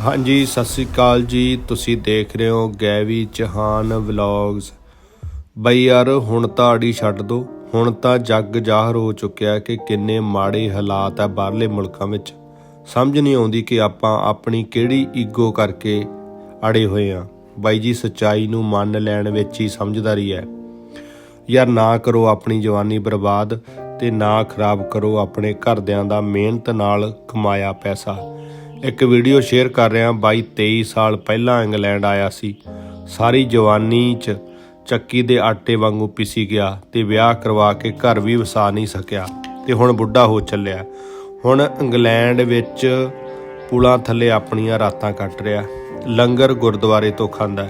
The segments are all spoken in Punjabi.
ਹਾਂਜੀ, ਸਤਿ ਸ੍ਰੀ ਅਕਾਲ ਜੀ। ਤੁਸੀਂ ਦੇਖ ਰਹੇ ਹੋ ਗੈਵੀ ਚਹਾਨ ਵਲੌਗਸ ਬਈ ਯਾਰ, ਹੁਣ ਤਾਂ ਅੜੀ ਛੱਡ ਦੋ। ਹੁਣ ਤਾਂ ਜੱਗ ਜ਼ਾਹਰ ਹੋ ਚੁੱਕਿਆ ਕਿ ਕਿੰਨੇ ਮਾੜੇ ਹਾਲਾਤ ਆ ਬਾਹਰਲੇ ਮੁਲਕਾਂ ਵਿੱਚ। ਸਮਝ ਨਹੀਂ ਆਉਂਦੀ ਕਿ ਆਪਾਂ ਆਪਣੀ ਕਿਹੜੀ ਈਗੋ ਕਰਕੇ ਅੜੇ ਹੋਏ ਆ ਬਾਈ ਜੀ, ਸੱਚਾਈ ਨੂੰ ਮੰਨ ਲੈਣ ਵਿੱਚ ਹੀ ਸਮਝਦਾਰੀ ਹੈ। ਯਾਰ, ਨਾ ਕਰੋ ਆਪਣੀ ਜਵਾਨੀ ਬਰਬਾਦ ਤੇ ਨਾ ਖਰਾਬ ਕਰੋ ਆਪਣੇ ਘਰਦਿਆਂ ਦਾ ਮਿਹਨਤ ਨਾਲ ਕਮਾਇਆ ਪੈਸਾ। ਇੱਕ ਵੀਡੀਓ ਸ਼ੇਅਰ ਕਰ ਰਿਹਾ ਬਾਈ 23 ਸਾਲ ਪਹਿਲਾਂ ਇੰਗਲੈਂਡ ਆਇਆ ਸੀ। ਸਾਰੀ ਜਵਾਨੀ 'ਚ ਚੱਕੀ ਦੇ ਆਟੇ ਵਾਂਗੂ ਪਿਸੀ ਗਿਆ ਤੇ ਵਿਆਹ ਕਰਵਾ ਕੇ ਘਰ ਵੀ ਵਸਾ ਨਹੀਂ ਸਕਿਆ ਤੇ ਹੁਣ ਬੁੱਢਾ ਹੋ ਚੱਲਿਆ। ਹੁਣ ਇੰਗਲੈਂਡ ਵਿੱਚ ਪੁਲਾਂ ਥੱਲੇ ਆਪਣੀਆਂ ਰਾਤਾਂ ਕੱਟ ਰਿਹਾ। ਲੰਗਰ ਗੁਰਦੁਆਰੇ ਤੋਂ ਖਾਂਦਾ।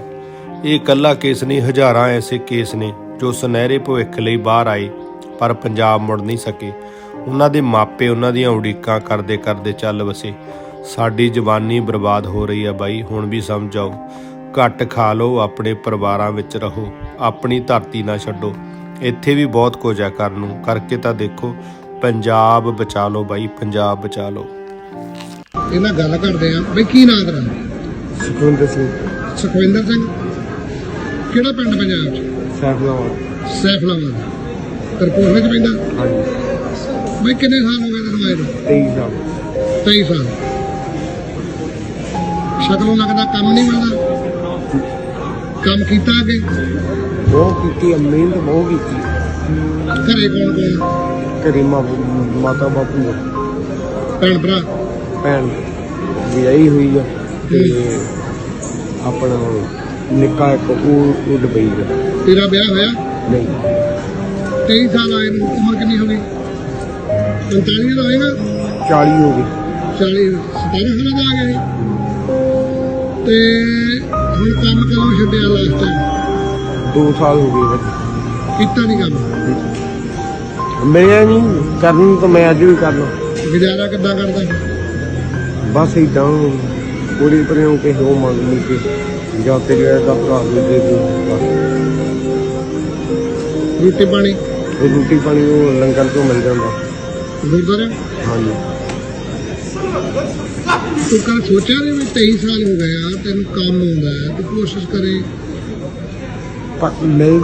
ਇਹ ਇਕੱਲਾ ਕੇਸ ਨਹੀਂ, ਹਜ਼ਾਰਾਂ ਐਸੇ ਕੇਸ ਨੇ ਜੋ ਸੁਨਹਿਰੇ ਭਵਿੱਖ ਲਈ ਬਾਹਰ ਆਏ ਪਰ ਪੰਜਾਬ ਮੁੜ ਨਹੀਂ ਸਕੇ। ਉਹਨਾਂ ਦੇ ਮਾਪੇ ਉਹਨਾਂ ਦੀਆਂ ਉਡੀਕਾਂ ਕਰਦੇ ਕਰਦੇ ਚੱਲ ਵਸੇ। ਸਾਡੀ ਜਵਾਨੀ ਬਰਬਾਦ ਹੋ ਰਹੀ ਹੈ ਬਾਈ ਹੁਣ ਵੀ ਸਮਝਾਓ। ਘੱਟ ਖਾ ਲਓ ਆਪਣੇ ਪਰਿਵਾਰਾਂ ਵਿੱਚ ਰਹੋ ਆਪਣੀ ਧਰਤੀ ਨਾ ਛੱਡੋ। ਇੱਥੇ ਵੀ ਬਹੁਤ ਕੁਝ ਹੈ ਕਰਨ ਨੂੰ ਕਰਕੇ ਤਾਂ ਦੇਖੋ ਪੰਜਾਬ ਬਚਾ ਲਓ ਬਾਈ ਪੰਜਾਬ ਬਚਾ ਲਓ। ਇਹਨਾਂ ਗੱਲ ਕਰਦੇ ਆ ਬਈ ਕੀ ਨਾਂ ਤੇਰਾ? ਸੁਖਵਿੰਦਰ ਸਿੰਘ। ਸੁਖਵਿੰਦਰ ਸਿੰਘ? ਕਿਹੜਾ ਪਿੰਡ ਪੰਜਾਬ ਚ? ਸੈਫਲਾਵਾਦ ਸੈਫਲਾਬਾਦ। ਤਰਪੋਰ ਵਿੱਚ ਪੈਂਦਾ? ਹਾਂਜੀ। ਬਈ ਕਿੰਨੇ ਸਾਲ ਹੋ ਗਏ ਤੈਨੂੰ ਆਏ ਨੂੰ? 23 ਸਾਲ। 23 ਸਾਲ। ਸ਼ਕਲੋਂ ਲੱਗਦਾ ਕੰਮ ਨਹੀਂ ਮਿਲਦਾ ਕੰਮ ਕੀਤਾ ਅੱਗੇ? ਬਹੁਤ ਕੀਤੀ ਆ, ਮਿਹਨਤ ਬਹੁਤ ਕੀਤੀ। ਘਰੇ ਕੌਣ ਕੌਣ? ਘਰੇ ਮਾਂ ਮਾਤਾ ਬਾਪੂ। ਭੈਣ ਭਰਾ? ਭੈਣ ਵਿਆਹੀ ਹੋਈ ਆ ਤੇ ਆਪਣਾ ਨਿੱਕਾ ਇੱਕ ਉਹ ਉਹ ਡਬਈ ਦਾ। ਤੇਰਾ ਵਿਆਹ ਹੋਇਆ? ਨਹੀਂ। 23 ਸਾਲ ਆਏ ਨੂੰ ਉਮਰ ਕਿੰਨੀ ਹੋ ਗਈ? 45 ਦਾ ਹੋਏਗਾ। 40 ਹੋ ਗਏ 40 17 ਸਾਲਾਂ ਦਾ ਆ ਗਿਆ ਸੀ ਤੇ ਹੁਣ ਕੰਮ ਕਦੋਂ ਛੱਡਿਆ ਲਾਸਟ ਟਾਈਮ 2 ਸਾਲ ਹੋ ਗਏ ਬਸ। ਕੀਤਾ ਨਹੀਂ ਕੰਮ? ਮਿਲਿਆ ਨਹੀਂ ਕਰਨ ਤਾਂ ਮੈਂ ਅੱਜ ਵੀ ਕਰਨਾ। ਗੁਜ਼ਾਰਾ ਕਿੱਦਾਂ ਕਰਦਾ ਬਸ ਇਦਾਂ ਪੂਰੀ ਪਰਿਓ ਕੇ ਹੋ ਮੰਗ ਲਈ ਕੇ ਜਾਂ ਤੇ ਜਿਹੜਾ ਦਾ ਭਰਾ ਵੀ ਦੇ ਦੇ ਬਸ। ਰੋਟੀ ਪਾਣੀ? ਰੋਟੀ ਪਾਣੀ ਉਹ ਲੰਗਰ ਤੋਂ ਮਿਲ ਜਾਂਦਾ। ਗੁਰਦੁਆਰੇ? ਹਾਂਜੀ। ਤੂੰ ਕੱਲ ਸੋਚਿਆ ਨਹੀਂ ਵੀ 23 ਸਾਲ ਹੋ ਗਏ ਆ, ਤੈਨੂੰ ਕੰਮ ਆਉਂਦਾ ਹੈ, ਤੂੰ ਕੋਸ਼ਿਸ਼ ਕਰੇ। ਪਰ ਮਿਲ